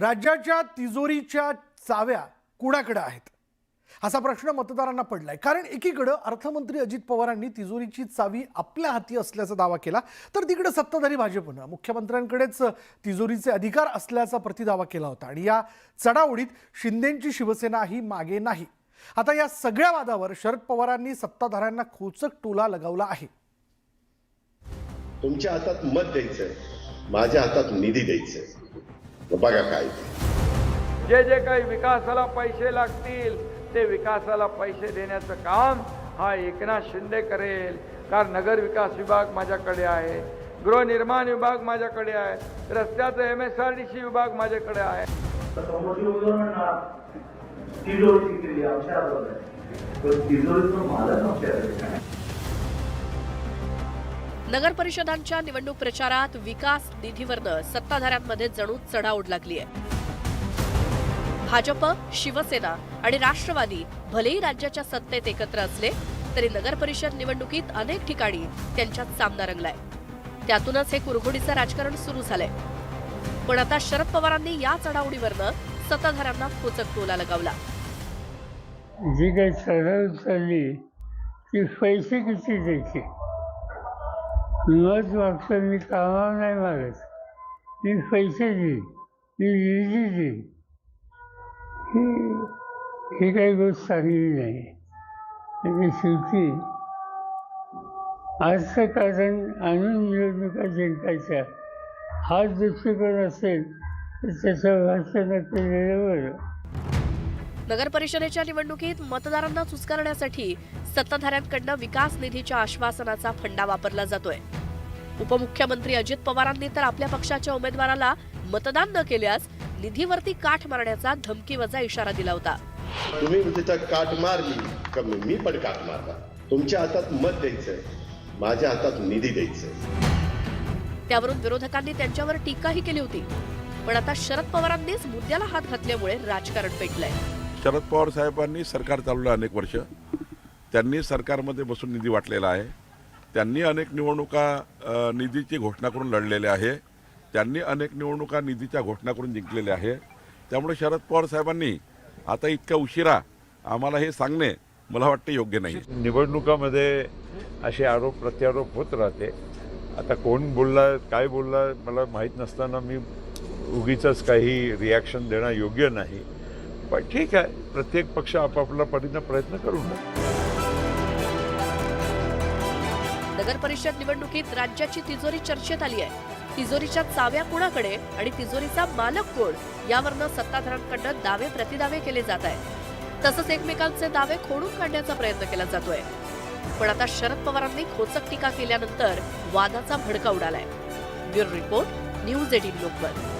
राज्याच्या तिजोरीच्या चाव्या कुणाकडे आहेत? असा प्रश्न मतदारांना पडलाय. कारण एकीकडं अर्थमंत्री अजित पवारांनी तिजोरीची चावी आपल्या हाती असल्याचा दावा केला तर तिकडे सत्ताधारी भाजपनं मुख्यमंत्र्यांकडेच तिजोरीचे अधिकार असल्याचा प्रतिदावा केला होता. आणि या चढाओढीत शिंदेंची शिवसेना ही मागे नाही. आता या सगळ्या वादावर शरद पवारांनी सत्ताधाऱ्यांना खोचक टोला लगावला आहे. तुमच्या हातात मत द्यायचंय. माझ्या हातात निधी द्यायचंय. बघा काय. जे जे काही विकासाला पैसे लागतील ते विकासाला पैसे देण्याचं काम हा एकनाथ शिंदे करेल. कारण नगर विकास विभाग माझ्याकडे आहे. गृहनिर्माण विभाग माझ्याकडे आहे. रस्त्याचं M S R D C विभाग माझ्याकडे आहे. तिजोरी नगर परिषदांच्या निवडणूक प्रचारात विकास निधीवरनं सत्ताधाऱ्यांमध्ये जणू चढाओढ लागली आहे. भाजप शिवसेना आणि राष्ट्रवादी भलेही राज्याच्या सत्तेत एकत्र असले तरी नगर परिषद निवडणुकीत अनेक ठिकाणी त्यांच्यात सामना रंगलाय. त्यातूनच हे कुरघोडीचं राजकारण सुरू झालंय. पण आता शरद पवारांनी या चढावडीवरनं सत्ताधाऱ्यांना पुचक टोला लगावला. जी काही चढाव चालली ती पैसे किती द्यायचे? मत मागतं मी कामावर नाही मागत मी पैसे देईन मी निधी देईन ही ही काही गोष्ट चांगली नाही. आणि शेवटी आजचं कारण आणून निवडणुका जिंकायच्या. हा दृष्टिकोन असेल तर त्याचं भाषण केलेलं बरं नगर परिषदेच्या निवडणुकीत मतदारांना चुचकारण्यासाठी सत्ताधाऱ्यांकडनं विकास निधीच्या आश्वासनाचा फंडा वापरला जातोय. उपमुख्यमंत्री अजित पवारांनी तर आपल्या पक्षाच्या उमेदवाराला मतदान न केल्यास निधीवरती काठ मारण्याचा धमकीवजा इशारा दिला होता. तुम्ही तिथं काट मारली का मग मी पण काट मारला? तुमच्या हातात मत द्यायचंय. माझ्या हातात निधी द्यायचंय. त्यावरून विरोधकांनी त्यांच्यावर टीकाही केली होती. पण आता शरद पवारांनीच मुद्द्याला हात घातल्यामुळे राजकारण पेटलंय. शरद पवार साहेबांनी सरकार चालवलं अनेक वर्ष. त्यांनी सरकारमध्ये बसून निधी वाटलेला आहे. त्यांनी अनेक निवडणुका निधीची घोषणा करून लढलेल्या आहे. त्यांनी अनेक निवडणुका निधीच्या घोषणा करून जिंकलेल्या आहे. त्यामुळे शरद पवार साहेबांनी आता इतक्या उशिरा आम्हाला हे सांगणे मला वाटतं योग्य नाही. निवडणुकामध्ये असे आरोप प्रत्यारोप होत राहते. आता कोण बोलला काय बोलला मला माहीत नसताना मी उगीच काही रिॲक्शन देणं योग्य नाही. पण ठीक आहे प्रत्येक पक्ष आपापला परीनं प्रयत्न करू नये नगर परिषद निवडणुकीत राज्याची तिजोरी चर्चेत आली आहे. तिजोरीच्या चाव्या कुणाकडे आणि तिजोरीचा मालक कोण यावरनं सत्ताधाऱ्यांकडनं दावे प्रतिदावे केले जात आहेत. तसंच एकमेकांचे दावे खोडून काढण्याचा प्रयत्न केला जातोय. पण आता शरद पवारांनी खोचक टीका केल्यानंतर वादाचा भडका उडालाय. Bureau report news eighteen Lokmat.